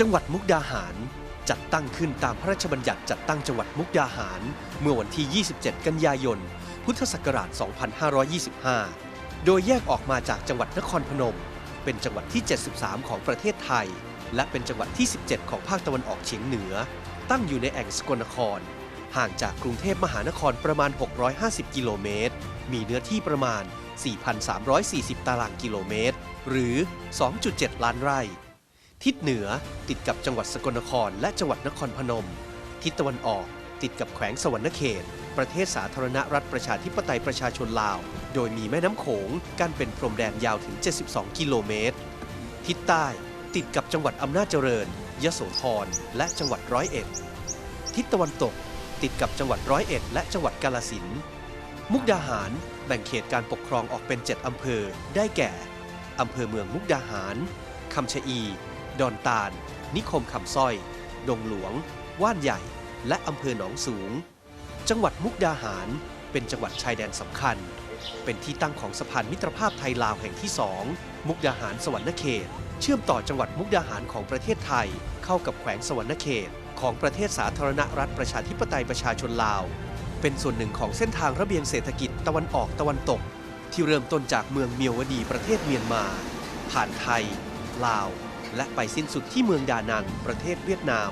จังหวัดมุกดาหาร จัดตั้งขึ้นตามพระราชบัญญัติจัดตั้งจังหวัดมุกดาหาร เมื่อวันที่ 27 กันยายน พุทธศักราช 2525 โดยแยกออกมาจากจังหวัดนครพนม เป็นจังหวัดที่ 73 ของประเทศไทย และเป็นจังหวัดที่ 17 ของภาคตะวันออกเฉียงเหนือ ตั้งอยู่ในแอ่งสกลนคร ห่างจากกรุงเทพมหานครประมาณ 650 กิโลเมตร มีเนื้อที่ประมาณ 4,340 ตารางกิโลเมตร หรือ 2.7 ล้านไร่ ทิศเหนือติดกับจังหวัดสกลนคร และจังหวัดนครพนม ทิศตะวันออกติดกับแขวงสวรรณเขต ประเทศสาธารณรัฐประชาธิปไตยประชาชนลาว โดยมีแม่น้ำโขงกั้นเป็นพรมแดนยาวถึง 72 กิโลเมตร ทิศใต้ติดกับจังหวัดอำนาจเจริญ ยโสธร และจังหวัดร้อยเอ็ด ทิศตะวันตกติดกับจังหวัดร้อยเอ็ด และจังหวัดกาลสิน มุกดาหารแบ่งเขตการปกครองออกเป็น 7 อำเภอ ได้แก่ อำเภอเมืองมุกดาหาร คำชะอี ดอนตาล นิคมคำสร้อย ดงหลวง ว่านใหญ่ และอำเภอหนองสูง จังหวัดมุกดาหาร เป็นจังหวัดชายแดนสำคัญ เป็นที่ตั้งของสะพานมิตรภาพไทยลาวแห่งที่สองมุกดาหารสวรรณเขต เชื่อมต่อจังหวัดมุกดาหารของประเทศไทย เข้ากับแขวงสวรรณเขต ของประเทศสาธารณรัฐประชาธิปไตยประชาชนลาว เป็นส่วนหนึ่งของเส้นทางระเบียงเศรษฐกิจตะวันออกตะวันตก ที่เริ่มต้นจากเมืองเมียวดีประเทศเมียนมา ผ่านไทย ลาว และไปสิ้นสุดที่เมืองดานังประเทศเวียดนาม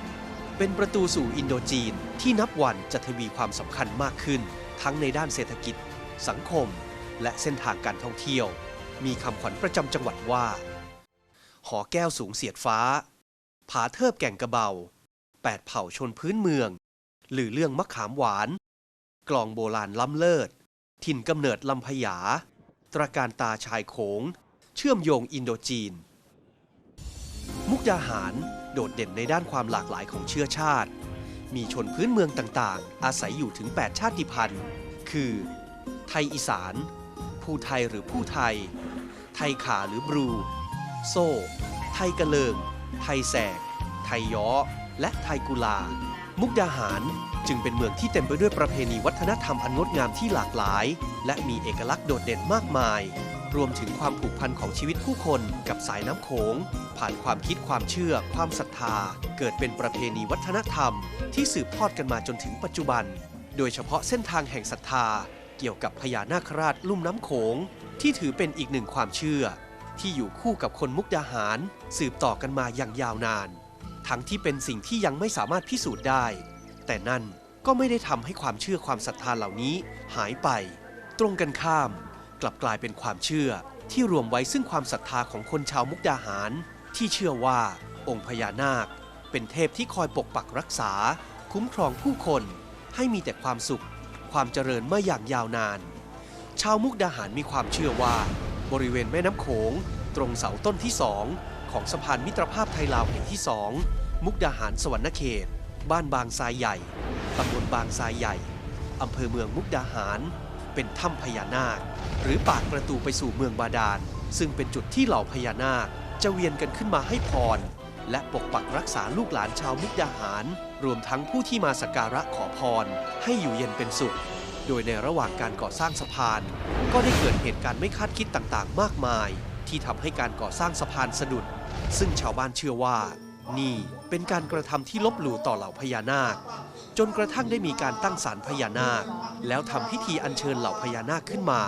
เป็นประตูสู่อินโดจีนที่นับวันจะทวีความสำคัญมากขึ้น ทั้งในด้านเศรษฐกิจ สังคม และเส้นทางการท่องเที่ยว มีคำขวัญประจำจังหวัดว่า หอแก้วสูงเสียดฟ้า ผาเทิบแก่งกระเบาแปดเผ่าชนพื้นเมือง หรือเรื่องมะขามหวาน กลองโบราณล้ำเลิศ ถิ่นกำเนิดลำพญาตระการตาชายโขง เชื่อมโยงอินโดจีน มุกดาหาร โดดเด่นในด้านความหลากหลายของเชื้อชาติ มีชนพื้นเมืองต่างๆ อาศัยอยู่ถึง 8 ชาติพันธุ์ คือ ไทยอีสานผู้ไทยหรือผู้ไทย ไทยขาหรือบรู โซ่ ไทยกระเลิง ไทยแสก ไทยย้อ และไทยกุลา มุกดาหารจึงเป็นเมืองที่เต็มไปด้วยประเพณีวัฒนธรรมอันงดงามที่หลากหลาย และมีเอกลักษณ์โดดเด่นมากมาย รวมถึงความผูกพันของชีวิตผู้คนกับสายน้ำโขง ผ่านความคิดความเชื่อ ความศรัทธา เกิดเป็นประเพณีวัฒนธรรม ที่สืบทอดกันมาจนถึงปัจจุบัน โดยเฉพาะเส้นทางแห่งศรัทธา เกี่ยวกับพญานาคราชลุ่มน้ำโขง ที่ถือเป็นอีกหนึ่งความเชื่อ ที่อยู่คู่กับคนมุกดาหาร สืบต่อกันมาอย่างยาวนาน ทั้งที่เป็นสิ่งที่ยังไม่สามารถพิสูจน์ได้ แต่นั่นก็ไม่ได้ทำให้ความเชื่อความศรัทธาเหล่านี้หายไป ตรงกันข้าม กลับกลายเป็นความเชื่อที่รวมไว้ซึ่งความศรัทธาของคนชาวมุกดาหาร ที่เชื่อว่าองค์พญานาค เป็นเทพที่คอยปกปักรักษา คุ้มครองผู้คน ให้มีแต่ความสุข ความเจริญมาอย่างยาวนาน ชาวมุกดาหารมีความเชื่อว่า บริเวณแม่น้ำโขง ตรงเสาต้นที่สองของสะพานมิตรภาพไทยลาวแห่งที่สองมุกดาหารสวรรณเขต บ้านบางทรายใหญ่ตำบลบางทรายใหญ่อำเภอเมืองมุกดาหาร เป็นถ้ำพญานาค หรือปากประตูไปสู่เมืองบาดาล ซึ่งเป็นจุดที่เหล่าพญานาค จะเวียนกันขึ้นมาให้พร และปกปักรักษาลูกหลานชาวมุกดาหาร รวมทั้งผู้ที่มาสักการะขอพร ให้อยู่เย็นเป็นสุข โดยในระหว่างการก่อสร้างสะพาน ก็ได้เกิดเหตุการณ์ไม่คาดคิดต่างๆ มากมาย ที่ทำให้การก่อสร้างสะพานสะดุด ซึ่งชาวบ้านเชื่อว่า นี่ เป็นการกระทำที่ลบหลู่ต่อเหล่าพญานาค จนกระทั่งได้มีการตั้งศาลพญานาค แล้วทำพิธีอัญเชิญเหล่าพญานาคขึ้นมา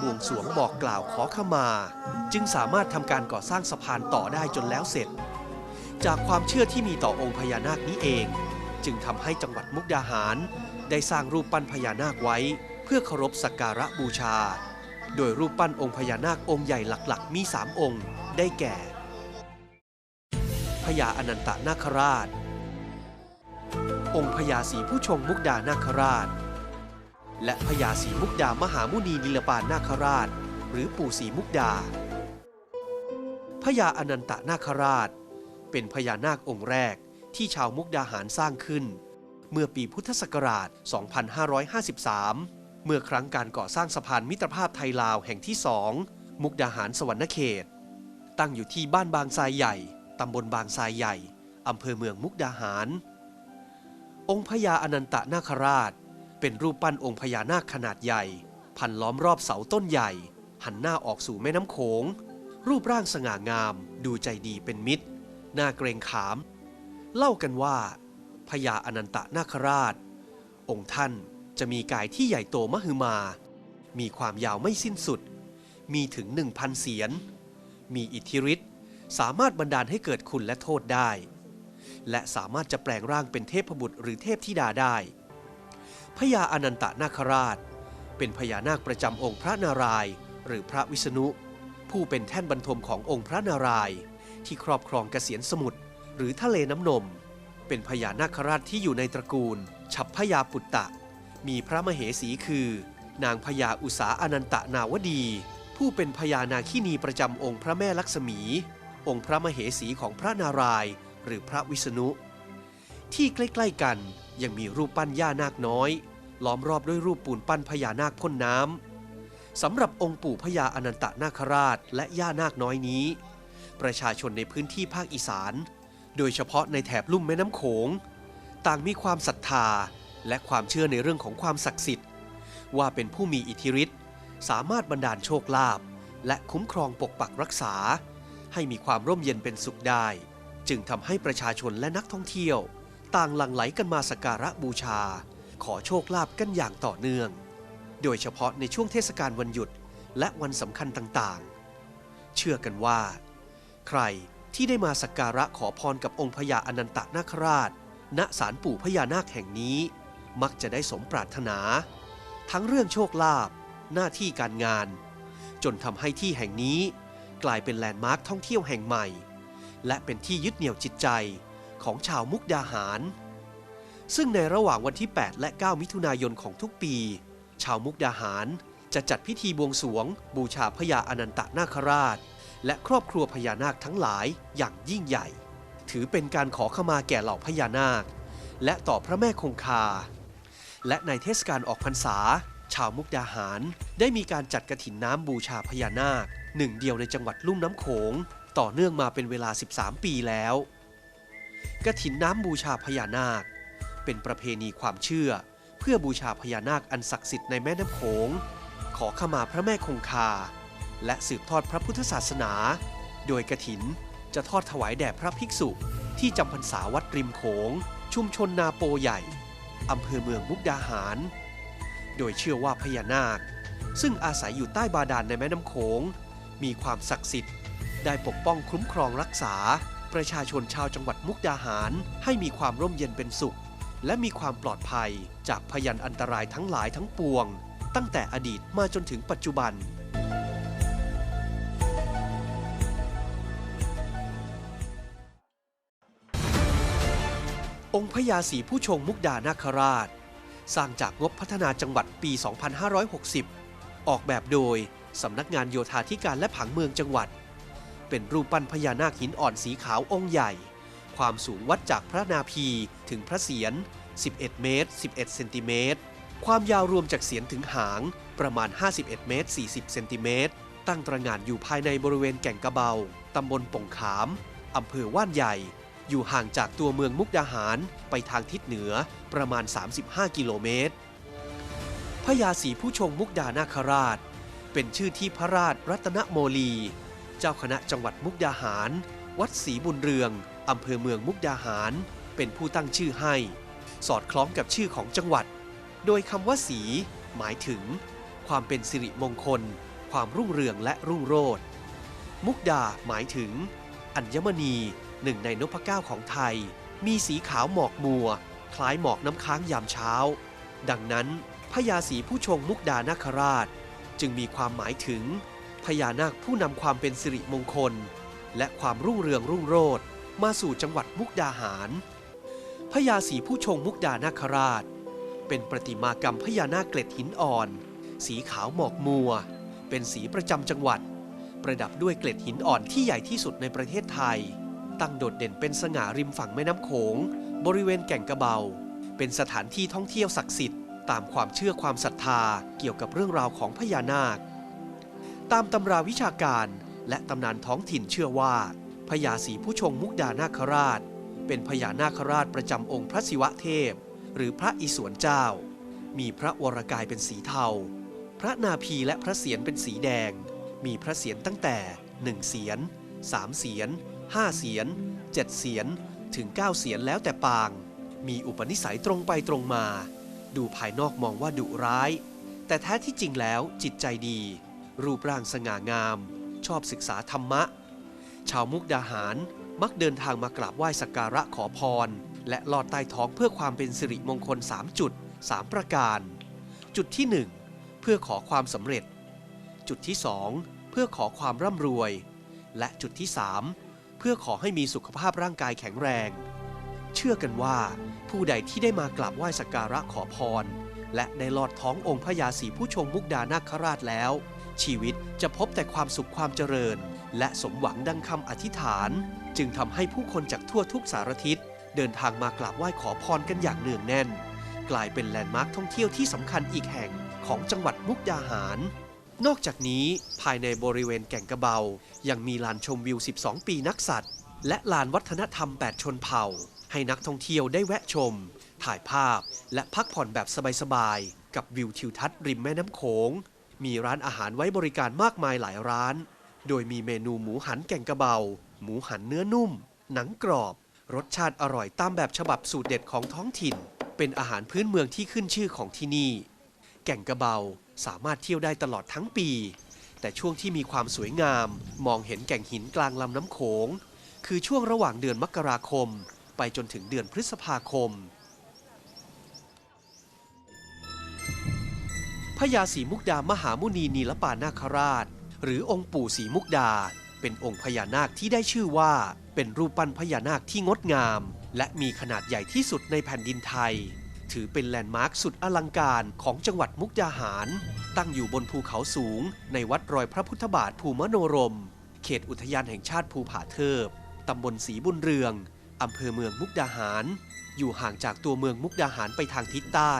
บวงสรวงบอกกล่าวขอขมา จึงสามารถทำการก่อสร้างสะพานต่อได้จนแล้วเสร็จ จากความเชื่อที่มีต่อองค์พญานาคนี้เอง จึงทำให้จังหวัดมุกดาหาร ได้สร้างรูปปั้นพญานาคไว้ เพื่อเคารพสักการะบูชา โดยรูปปั้นองค์พญานาคองค์ใหญ่หลักๆ มี 3 องค์ ได้แก่ พญาอนันตนาคราช องค์พญาศรีผู้ชงมุกดานาคราช และพญาศรีมุกดามหามุนีนิลปานนาคราช หรือปู่ศรีมุกดาพญาอนันตนาคราช เป็นพญานาคองค์แรกที่ชาวมุกดาหารสร้างขึ้น เมื่อปีพุทธศักราช 2553 เมื่อครั้งการก่อสร้างสะพานมิตรภาพไทยลาวแห่งที่สองมุกดาหารสวรรณเขต ตั้งอยู่ที่บ้านบางทรายใหญ่ ตำบลบางทรายใหญ่อำเภอเมืองมุกดาหาร องค์พญาอนันตนาคราช เป็นรูปปั้นองค์พญานาคขนาดใหญ่ พันล้อมรอบเสาต้นใหญ่ หันหน้าออกสู่แม่น้ำโขง รูปร่างสง่างาม ดูใจดีเป็นมิตร หน่าเกรงขาม เล่ากันว่าพญาอนันตนาคราช องค์ท่านจะมีกายที่ใหญ่โตมหึมา มีความยาวไม่สิ้นสุด มีถึงหนึ่งพันเสียน มีอิทธิฤทธิ์ สามารถบันดาลให้เกิดคุณและโทษได้ และสามารถจะแปลงร่างเป็นเทพบุตรหรือเทพธิดาได้พญาอนันตนาคราช เป็นพญานาคประจำองค์พระนารายณ์หรือพระวิษณุ ผู้เป็นแท่นบรรทมขององค์พระนารายณ์ที่ครอบครองเกษียนสมุทรหรือทะเลน้ำนม เป็นพญานาคราชที่อยู่ในตระกูล ฉับพญาปุตตะ มีพระมเหสีคือ นางพญาอุสาอนันตนาวดี ผู้เป็นพญานาคินีประจำองค์พระแม่ลักษมี องค์พระมเหสีของพระนารายณ์หรือพระวิษณุ ที่ใกล้ๆกันยังมีรูปปั้นย่านาคน้อย ล้อมรอบด้วยรูปปูนปั้นพญานาคพ่นน้ำสำหรับองค์ปู่พญาอนันตนาคราชและย่านาคน้อยนี้ ประชาชนในพื้นที่ภาคอีสาน โดยเฉพาะในแถบลุ่มแม่น้ำโขง ต่างมีความศรัทธาและความเชื่อในเรื่องของความศักดิ์สิทธิ์ ว่าเป็นผู้มีอิทธิฤทธิ์สามารถบันดาลโชคลาภและคุ้มครองปกปักรักษา ให้มีความร่มเย็นเป็นสุขได้ จึงทำให้ประชาชนและนักท่องเที่ยว ต่างหลั่งไหลกันมาสักการะบูชา ขอโชคลาภกันอย่างต่อเนื่อง โดยเฉพาะในช่วงเทศกาลวันหยุดและวันสำคัญต่างๆ เชื่อกันว่า ใครที่ได้มาสักการะขอพรกับองค์พญาอนันตนาคราช ณศาลปู่พญานาคแห่งนี้ มักจะได้สมปรารถนา ทั้งเรื่องโชคลาภหน้าที่การงาน จนทำให้ที่แห่งนี้ กลายเป็นแลนด์มาร์คท่องเที่ยวแห่งใหม่ และเป็นที่ยึดเหนี่ยวจิตใจของชาวมุกดาหาร ซึ่งในระหว่างวันที่ 8 และ 9 มิถุนายนของทุกปี ชาวมุกดาหารจะจัดพิธีบวงสวง บูชาพญาอนันตนาคราช และครอบครัวพญานาคทั้งหลายอย่างยิ่งใหญ่ ถือเป็นการขอขมาแก่เหล่าพญานาค และต่อพระแม่คงคา และในเทศกาลออกพรรษาาวมุกดาหาร ได้มีการจัดกระถินน้ำบูชาพญานาค หนึ่งเดียวในจังหวัดลุ่มน้ำโขง ต่อเนื่องมาเป็นเวลา 13 ปีแล้ว กระถินน้ำบูชาพญานาค เป็นประเพณีความเชื่อ เพื่อบูชาพญานาคอันศักดิ์สิทธิ์ในแม่น้ำโขง ขอขมาพระแม่คงคา และสืบทอดพระพุทธศาสนา โดยกระถินจะทอดถวายแด่พระภิกษุที่จำพรรษาวัดริมโขง ชุมชนนาโปใหญ่อำเภอเมืองมุกดาหาร โดยเชื่อว่าพญานาค ซึ่งอาศัยอยู่ใต้บาดาลในแม่น้ำโขง มีความศักดิ์สิทธิ์ ได้ปกป้องคุ้มครองรักษา ประชาชนชาวจังหวัดมุกดาหาร ให้มีความร่มเย็นเป็นสุข และมีความปลอดภัยจากพยันอันตรายทั้งหลายทั้งปวง ตั้งแต่อดีตมาจนถึงปัจจุบันองค์พญาศรีผู้ชงมุกดานาคราช สร้างจากงบพัฒนาจังหวัดปี 2560 ออกแบบโดยสำนักงานโยธาธิการและผังเมืองจังหวัด เป็นรูปปั้นพญานาคหินอ่อนสีขาวองค์ใหญ่ ความสูงวัดจากพระนาพีถึงพระเศียร 11 เมตร 11 เซนติเมตร ความยาวรวมจากเศียรถึงหางประมาณ 51 เมตร 40 เซนติเมตร ตั้งตระหง่านอยู่ภายในบริเวณแก่งกระเบา ตำบลป่งขาม อำเภอว่านใหญ่ อยู่ห่างจากตัวเมืองมุกดาหารไปทางทิศเหนือประมาณ 35 กิโลเมตรพญาศรีผู้ชงมุกดานาคราช เป็นชื่อที่พระราชรัตนโมลี เจ้าคณะจังหวัดมุกดาหาร วัดศรีบุญเรืองอำเภอเมืองมุกดาหาร เป็นผู้ตั้งชื่อให้ สอดคล้องกับชื่อของจังหวัด โดยคำว่าศรีหมายถึง ความเป็นสิริมงคล ความรุ่งเรืองและรุ่งโรจน์มุกดาหมายถึง อัญมณี หนึ่งในนพเก้าของไทย มีสีขาวหมอกมัว คล้ายหมอกน้ำค้างยามเช้า ดังนั้นพญาศรีผู้ชงมุกดานาคราช จึงมีความหมายถึงพญานาคผู้นำความเป็นสิริมงคล และความรุ่งเรืองรุ่งโรจน์มาสู่จังหวัดมุกดาหารพญาศรีผู้ชงมุกดานาคราช เป็นประติมากรรมพญานาคเกล็ดหินอ่อน สีขาวหมอกมัว เป็นสีประจำจังหวัด ประดับด้วยเกล็ดหินอ่อนที่ใหญ่ที่สุดในประเทศไทย ตั้งโดดเด่นเป็นสง่าริมฝั่งแม่น้ำโขง บริเวณแก่งกระเบา เป็นสถานที่ท่องเที่ยวศักดิ์สิทธิ์ตามความเชื่อความศรัทธาเกี่ยวกับเรื่องราวของพญานาค ตามตำราวิชาการและตำนานท้องถิ่นเชื่อว่าพญาศรีผู้ชงมุกดานาคราช เป็นพญานาคราชประจำองค์พระศิวะเทพ หรือพระอิศวรเจ้า มีพระวรกายเป็นสีเทา พระนาพีและพระเศียรเป็นสีแดง มีพระเศียรตั้งแต่1เศียร3เศียร 5เศียร7 7เสียน ถึง 9 เสียนแล้วแต่ปาง มีอุปนิสัยตรงไปตรงมา ดูภายนอกมองว่าดุร้าย แต่แท้ที่จริงแล้วจิตใจดี รูปร่างสง่างาม ชอบศึกษาธรรมะ ชาวมุกดาหารมักเดินทางมากราบไหว้สักการะขอพร และลอดใต้ท้องเพื่อความเป็นสิริมงคล 3 จุด 3 ประการ จุดที่ 1 เพื่อขอความสำเร็จ จุดที่ 2 เพื่อขอความร่ำรวย และจุดที่ 3 เพื่อขอให้มีสุขภาพร่างกายแข็งแรง เชื่อกันว่า ผู้ใดที่ได้มากราบไหว้สักการะขอพร และได้ลอดท้ององค์พระยาศรีผู้ชงมุกดานาคราชแล้ว ชีวิตจะพบแต่ความสุขความเจริญ และสมหวังดังคำอธิษฐาน จึงทำให้ผู้คนจากทั่วทุกสารทิศเดินทางมากราบไหว้ขอพรกันอย่างเนืองแน่น กลายเป็นแลนด์มาร์คท่องเที่ยวที่สำคัญอีกแห่งของจังหวัดมุกดาหาร นอกจากนี้ภายในบริเวณแก่งกระเบา ยังมีลานชมวิว 12 ปีนักสัตว์ และลานวัฒนธรรม 8 ชนเผ่า ให้นักท่องเที่ยวได้แวะชม ถ่ายภาพ และพักผ่อนแบบสบายๆ กับวิวทิวทัศน์ริมแม่น้ำโขง มีร้านอาหารไว้บริการมากมายหลายร้าน โดยมีเมนูหมูหันแก่งกระเบา หมูหันเนื้อนุ่ม หนังกรอบ รสชาติอร่อยตามแบบฉบับสูตรเด็ดของท้องถิ่น เป็นอาหารพื้นเมืองที่ขึ้นชื่อของที่นี่ แก่งกระเบา สามารถเที่ยวได้ตลอดทั้งปี แต่ช่วงที่มีความสวยงาม มองเห็นแก่งหินกลางลำน้ำโขง คือช่วงระหว่างเดือนมกราคม ไปจนถึงเดือนพฤษภาคมพญาศรีมุกดามหามุนีนีลปานาคราช หรือองค์ปู่ศรีมุกดา เป็นองค์พญานาคที่ได้ชื่อว่า เป็นรูปปั้นพญานาคที่งดงาม และมีขนาดใหญ่ที่สุดในแผ่นดินไทย ถือเป็นแลนด์มาร์คสุดอลังการของจังหวัดมุกดาหาร ตั้งอยู่บนภูเขาสูง ในวัดรอยพระพุทธบาทภูมโนรม เขตอุทยานแห่งชาติภูผาเทิบตำบลศรีบุญเรืองอำเภอเมืองมุกดาหาร อยู่ห่างจากตัวเมืองมุกดาหารไปทางทิศใต้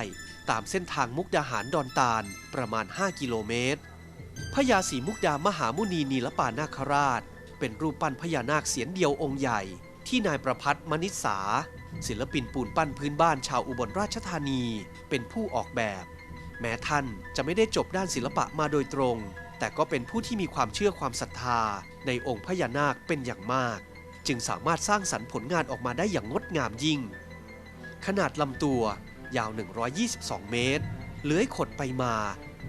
ตามเส้นทางมุกดาหารดอนตาลประมาณ 5 กิโลเมตรพญาศรีมุกดามหามุนีนีลปานาคราช เป็นรูปปั้นพญานาคเสียนเดียวองค์ใหญ่ ที่นายประพัฒน์มณิษาศิลปินปูนปั้นพื้นบ้านชาวอุบลราชธานี เป็นผู้ออกแบบ แม้ท่านจะไม่ได้จบด้านศิลปะมาโดยตรง แต่ก็เป็นผู้ที่มีความเชื่อความศรัทธา ในองค์พญานาคเป็นอย่างมาก จึงสามารถสร้างสรรค์ผลงานออกมาได้อย่างงดงามยิ่ง ขนาดลำตัวยาว 122 เมตร เลื้อยขดไปมา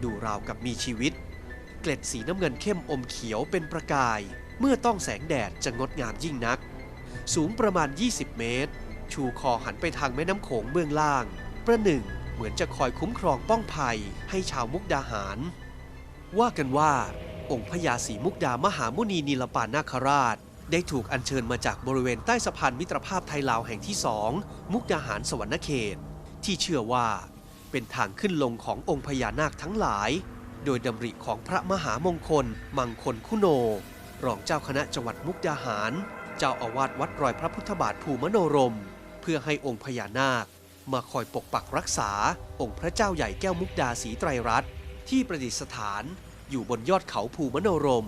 ดูราวกับมีชีวิต เกล็ดสีน้ำเงินเข้มอมเขียวเป็นประกาย เมื่อต้องแสงแดดจะงดงามยิ่งนัก สูงประมาณ 20 เมตร ชูคอหันไปทางแม่น้ำโขงเบื้องล่าง ประหนึ่งเหมือนจะคอยคุ้มครองป้องภัยให้ชาวมุกดาหาร ว่ากันว่า องค์พญาศรีมุกดามหามุนีนีลปานาคราช ได้ถูกอัญเชิญมาจากบริเวณใต้สะพานมิตรภาพไทยลาวแห่งที่สองมุกดาหารสวรรณเขต ที่เชื่อว่า เป็นทางขึ้นลงขององค์พญานาคทั้งหลาย โดยดำริของพระมหามงคล มังคลคุโน รองเจ้าคณะจังหวัดมุกดาหาร เจ้าอาวาสวัดรอยพระพุทธบาทภูมโนรม เพื่อให้องค์พญานาค มาคอยปกปักรักษา องค์พระเจ้าใหญ่แก้วมุกดาสีไตรรัตน์ที่ประดิษฐานอยู่บนยอดเขาภูมโนรม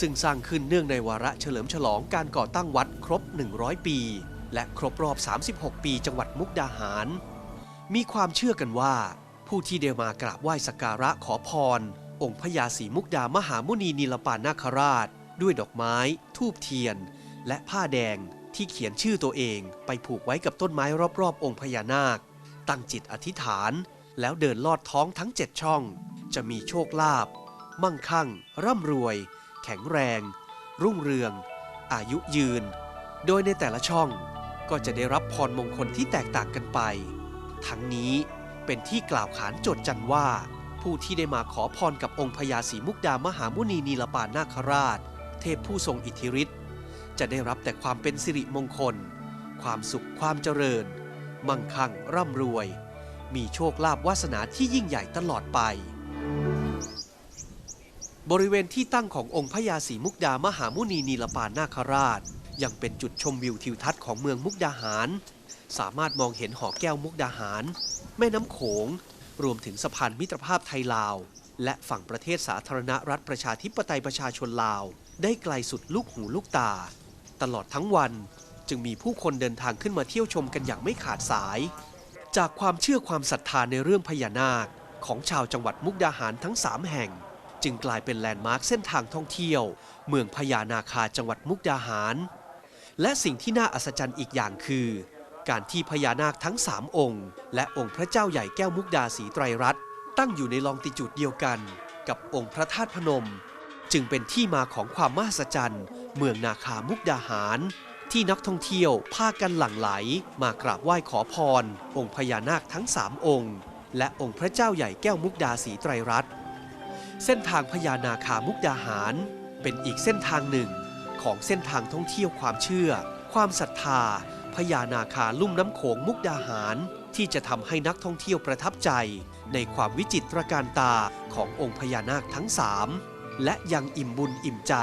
ซึ่งสร้างขึ้นเนื่องในวาระเฉลิมฉลองการก่อตั้งวัดครบ 100 ปี และครบรอบ 36 ปีจังหวัดมุกดาหาร มีความเชื่อกันว่า ผู้ที่ได้มากราบไหว้สักการะขอพร องค์พญาศรีมุกดามหามุนีนีลปานาคราช ด้วยดอกไม้ ทูบเทียน และผ้าแดงที่เขียนชื่อตัวเองไปผูกไว้กับต้นไม้รอบๆ องค์พญานาค ตั้งจิตอธิษฐาน แล้วเดินลอดท้องทั้งเจ็ดช่อง จะมีโชคลาภมั่งคั่ง ร่ำรวย แข็งแรง รุ่งเรือง อายุยืน โดยในแต่ละช่องก็จะได้รับพรมงคลที่แตกต่างกันไป ทั้งนี้เป็นที่กล่าวขานโจดจันว่า ผู้ที่ได้มาขอพรกับองค์พญาศรีมุกดามหามุนีนีลปานาคราช เทพผู้ทรงอิทธิฤทธิ จะได้รับแต่ความเป็นสิริมงคล ความสุขความเจริญ มั่งคั่งร่ำรวย มีโชคลาภวาสนาที่ยิ่งใหญ่ตลอดไป บริเวณที่ตั้งขององค์พญาศรีมุกดามหามุนีนีลปานาคราช ยังเป็นจุดชมวิวทิวทัศน์ของเมืองมุกดาหาร สามารถมองเห็นหอแก้วมุกดาหาร แม่น้ำโขง รวมถึงสะพานมิตรภาพไทยลาว และฝั่งประเทศสาธารณรัฐประชาธิปไตยประชาชนลาวได้ไกลสุดลูกหูลูกตา ตลอดทั้งวัน จึงมีผู้คนเดินทางขึ้นมาเที่ยวชมกันอย่างไม่ขาดสาย จากความเชื่อความศรัทธาในเรื่องพญานาค ของชาวจังหวัดมุกดาหารทั้ง 3 แห่ง จึงกลายเป็นแลนด์มาร์คเส้นทางท่องเที่ยว เมืองพญานาคาจังหวัดมุกดาหาร และสิ่งที่น่าอัศจรรย์อีกอย่างคือ การที่พญานาคทั้งสามองค์ และองค์พระเจ้าใหญ่แก้วมุกดาสีไตรรัตน์ตั้งอยู่ในลองติจูดเดียวกัน กับองค์พระธาตุพนม จึงเป็นที่มาของความมหัศจรรย์ เมืองนาคามุกดาหาร ที่นักท่องเที่ยวพากันหลั่งไหล มากราบไหว้ขอพร องค์พญานาคทั้งสามองค์ และองค์พระเจ้าใหญ่แก้วมุกดาสีไตรรัตน์เส้นทางพญานาคามุกดาหาร เป็นอีกเส้นทางหนึ่ง ของเส้นทางท่องเที่ยวความเชื่อ ความศรัทธาพญานาคาลุ่มน้ำโขงมุกดาหาร ที่จะทำให้นักท่องเที่ยวประทับใจ ในความวิจิตรการตาขององค์พญานาคทั้งสาม และยังอิ่มบุญอิ่มใจ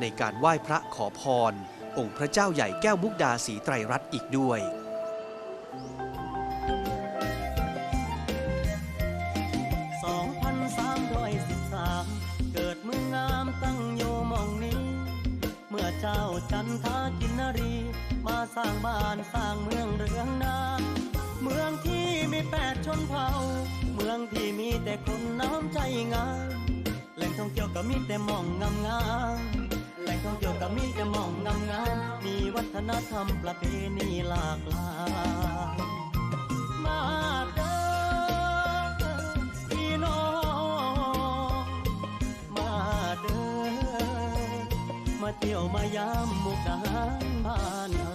ในการไหว้พระขอพร องค์พระเจ้าใหญ่แก้วมุกดาสีไตรรัตน์อีกด้วยเจ้าจันทากินนรี มาสร้างบ้านสร้างเมืองเรืองนา เมืองที่มีแปดชนเผ่า เมืองที่มีแต่คนน้ำใจงาม ท่องเที่ยวก็มีแต่มองงามงามแหล่งท่องเที่ยวก็มีแต่มองงามงามมีวัฒนธรรมประเพณีหลากหลายมาเด้อพี่น้องมาเด้อมาเที่ยวมายามมุกดาหารบ้านเรา